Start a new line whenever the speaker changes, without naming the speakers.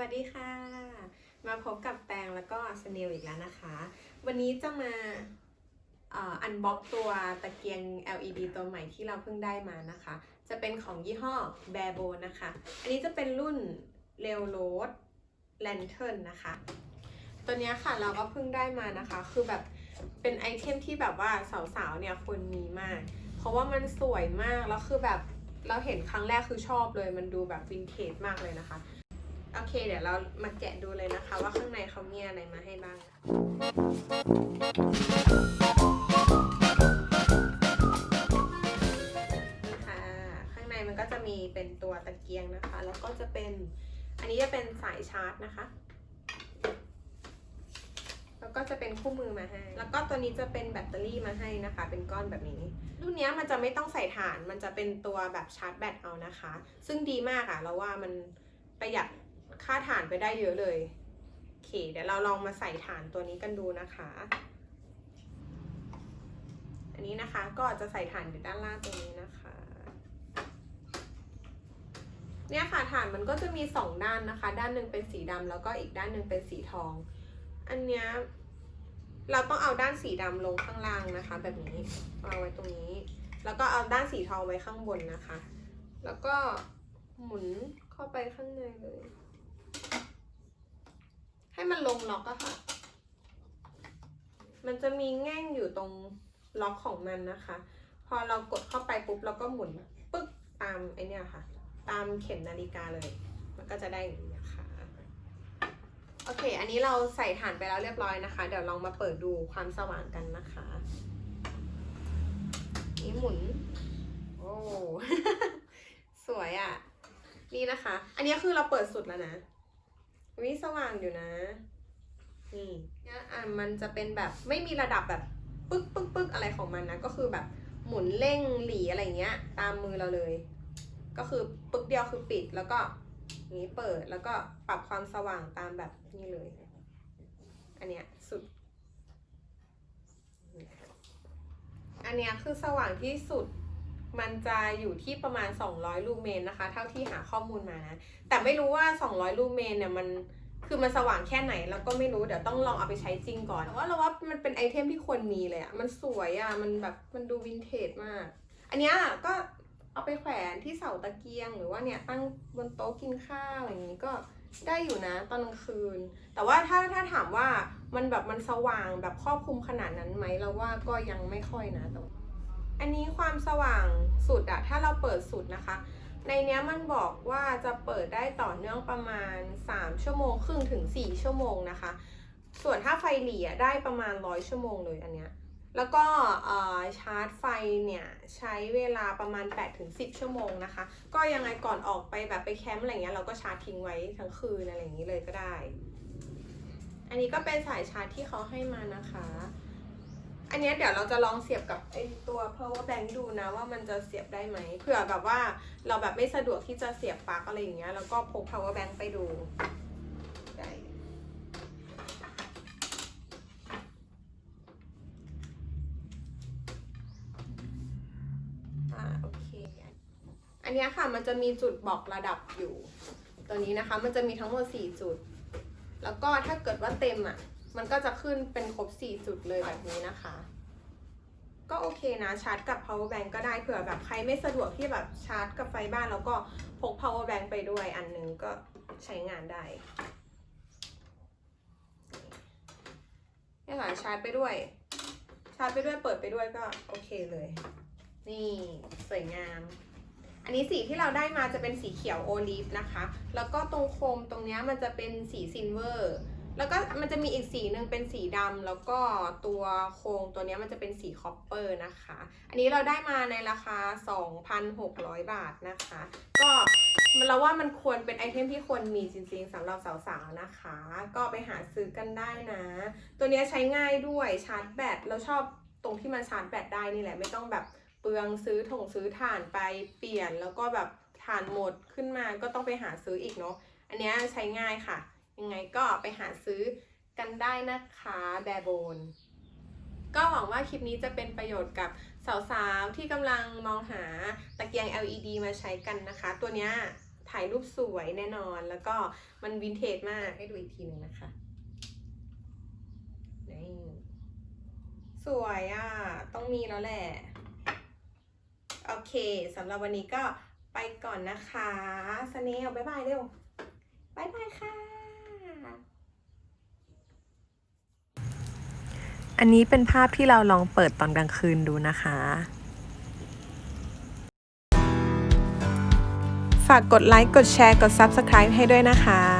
วัสดีค่ะ มาพบกับแปงแล้วก็สเนลอีกแล้วนะคะ วันนี้จะมาอันบ็อกตัวตะเกียง LED ตัวใหม่ที่เราเพิ่งได้มานะคะ จะเป็นของยี่ห้อ b a r b o นะคะ อันนี้จะเป็นรุ่น r a i l r o a d Lantern นะคะ ตัวนี้ค่ะเราก็เพิ่งได้มานะคะ คือแบบเป็นไอเทมที่แบบว่าสาวๆเนี่ยควรมีมาก เพราะว่ามันสวยมาก แล้วคือแบบเราเห็นครั้งแรกคือชอบเลย มันดูแบบวินเทจมากเลยนะคะ โอเค เดี๋ยวเรามาแกะดูเลยนะคะ ว่าข้างในเขามีอะไรมาให้บ้างนี่ค่ะข้างในมันก็จะมีเป็นตัวตะเกียงนะคะ แล้วก็จะเป็น อันนี้จะเป็นสายชาร์จนะคะ แล้วก็จะเป็นคู่มือมาให้ แล้วก็ตัวนี้จะเป็นแบตเตอรี่มาให้นะคะ เป็นก้อนแบบนี้ รุ่นนี้มันจะไม่ต้องใส่ถ่าน มันจะเป็นตัวแบบชาร์จแบตเอานะคะ ซึ่งดีมากอะเราว่ามันประหยัด ค่าถ่านไปได้เยอะเลยโอเคเดี๋ยวเราลองมาใส่ถ่านตัวนี้กันดูนะคะ อันนี้นะคะก็จะใส่ถ่านอยู่ด้านล่างตรงนี้นะคะ เนี่ยค่ะถ่านมันก็จะมีสองด้านนะคะ ด้านหนึ่งเป็นสีดำแล้วก็อีกด้านหนึ่งเป็นสีทอง อันเนี้ยเราต้องเอาด้านสีดำลงข้างล่างนะคะ แบบนี้เอาไว้ตรงนี้ แล้วก็เอาด้านสีทองไว้ข้างบนนะคะ แล้วก็หมุนเข้าไปข้างในเลย ให้มันลงล็อกอะค่ะ มันจะมีแง่งอยู่ตรงล็อกของมันนะคะ พอเรากดเข้าไปปุ๊บเราก็หมุนปึ๊กตามไอเนี้ยค่ะ ตามเข็มนาฬิกาเลย มันก็จะได้อย่างนี้นะคะโอเค อันนี้เราใส่ถ่านไปแล้วเรียบร้อยนะคะ เดี๋ยวลองมาเปิดดูความสว่างกันนะคะ นี่หมุน โอ้ สวยอะ่ะ นี่นะคะ อันนี้คือเราเปิดสุดแล้วนะ วิสว่างอยู่นะ นี่เนี่ยอะมันจะเป็นแบบไม่มีระดับแบบปึ๊กปึ๊กปึ๊กอะไรของมันนะ ก็คือแบบหมุนเร่งหลีอะไรเงี้ย ตามมือเราเลย ก็คือปึ๊กเดียวคือปิดแล้วก็อย่างนี้เปิดแล้วก็ปรับความสว่างตามแบบนี้เลย อันเนี้ยสุด อันเนี้ยคือสว่างที่สุด มันจะอยู่ที่ประมาณ 200 ลูเมนนะคะ เท่าที่หาข้อมูลมานะ แต่ไม่รู้ว่า 200 ลูเมนเนี่ยมันคือมันสว่างแค่ไหนเราก็ไม่รู้เดี๋ยวต้องลองเอาไปใช้จริงก่อนว่าเราว่ามันเป็นไอเทมที่ควรมีเลยอะมันสวยอะมันแบบมันดูวินเทจมาก อันเนี้ยก็เอาไปแขวนที่เสาตะเกียง หรือว่าเนี่ยตั้งบนโต๊ะกินข้าวอย่างนี้ก็ได้อยู่นะตอนกลางคืน แต่ว่าถ้าถ้าถามว่ามันแบบมันสว่างแบบครอบคลุมขนาดนั้นไหมเราว่าก็ยังไม่ค่อยนะแต่ อันนี้ความสว่างสุดอะถ้าเราเปิดสุดนะคะ ในเนี้ยมันบอกว่าจะเปิดได้ต่อเนื่องประมาณ 3 ชั่วโมงครึ่งถึง 4 ชั่วโมงนะคะ ส่วนถ้าไฟหลีอะได้ประมาณ 100 ชั่วโมงเลยอันเนี้ยแล้วก็ชาร์จไฟเนี่ยใช้เวลาประมาณ 8-10 ชั่วโมงนะคะ ก็ยังไงก่อนออกไปแบบไปแคมป์อะไรเงี้ยเราก็ชาร์จทิ้งไว้ทั้งคืนอะไรอย่างนี้เลยก็ได้ อันนี้ก็เป็นสายชาร์จที่เขาให้มานะคะ อันนี้เดี๋ยวเราจะลองเสียบกับไอตัว power bank ดูนะว่ามันจะเสียบได้ไหมเผื่อแบบว่าเราแบบไม่สะดวกที่จะเสียบปลั๊กอะไรอย่างเงี้ยแล้วก็พก power bank ไปดูได้อะโอเคอันนี้ค่ะมันจะมีจุดบอกระดับอยู่ ตัวนี้นะคะมันจะมีทั้งหมด 4 จุด แล้วก็ถ้าเกิดว่าเต็มอะ มันก็จะขึ้นเป็นครบ 4 จุดเลยแบบนี้นะคะ ก็โอเคนะชาร์จกับ power bank ก็ได้เผื่อแบบใครไม่สะดวกที่แบบชาร์จกับไฟบ้านแล้วก็พก power bank ไปด้วยอันนึงก็ใช้งานได้นี่ค่ะชาร์จไปด้วย ชาร์จไปด้วยเปิดไปด้วยก็โอเคเลย นี่สวยงาม อันนี้สีที่เราได้มาจะเป็นสีเขียวโอลีฟนะคะ แล้วก็ตรงโคมตรงนี้มันจะเป็นสีซิลเวอร์ แล้วก็มันจะมีอีกสีหนึ่งเป็นสีดำแล้วก็ตัวโครงตัวนี้มันจะเป็นสีคอปเปอร์นะคะ อันนี้เราได้มาในราคา 2,600 บาทนะคะ ก็เราว่ามันควรเป็นไอเทมที่ควรมีจริงๆสำหรับสาวๆนะคะ ก็ไปหาซื้อกันได้นะ ตัวนี้ใช้ง่ายด้วยชาร์จแบตเราชอบตรงที่มันชาร์จแบตได้นี่แหละไม่ต้องแบบเปลืองซื้อถงซื้อถ่านไปเปลี่ยน แล้วก็แบบถ่านหมดขึ้นมาก็ต้องไปหาซื้ออีกเนาะอันนี้ใช้ง่ายค่ะ ยังไงก็ไปหาซื้อกันได้นะคะแบโบนก็หวังว่าคลิปนี้จะเป็นประโยชน์กับสาวๆ ที่กำลังมองหาตะเกียง LED มาใช้กันนะคะ ตัวนี้ถ่ายรูปสวยแน่นอน แล้วก็มันวินเทจมาก ให้ดูอีกทีหนึ่งนะคะนี่สวยอะ ต้องมีแล้วแหละ โอเคสำหรับวันนี้ก็ไปก่อนนะคะสเนลบ๊ายบายเร็ว บ๊ายบายค่ะ
อันนี้เป็นภาพที่เราลองเปิดตอนกลางคืนดูนะคะ
ฝากกดไลค์ กดแชร์ กด Subscribe ให้ด้วยนะคะ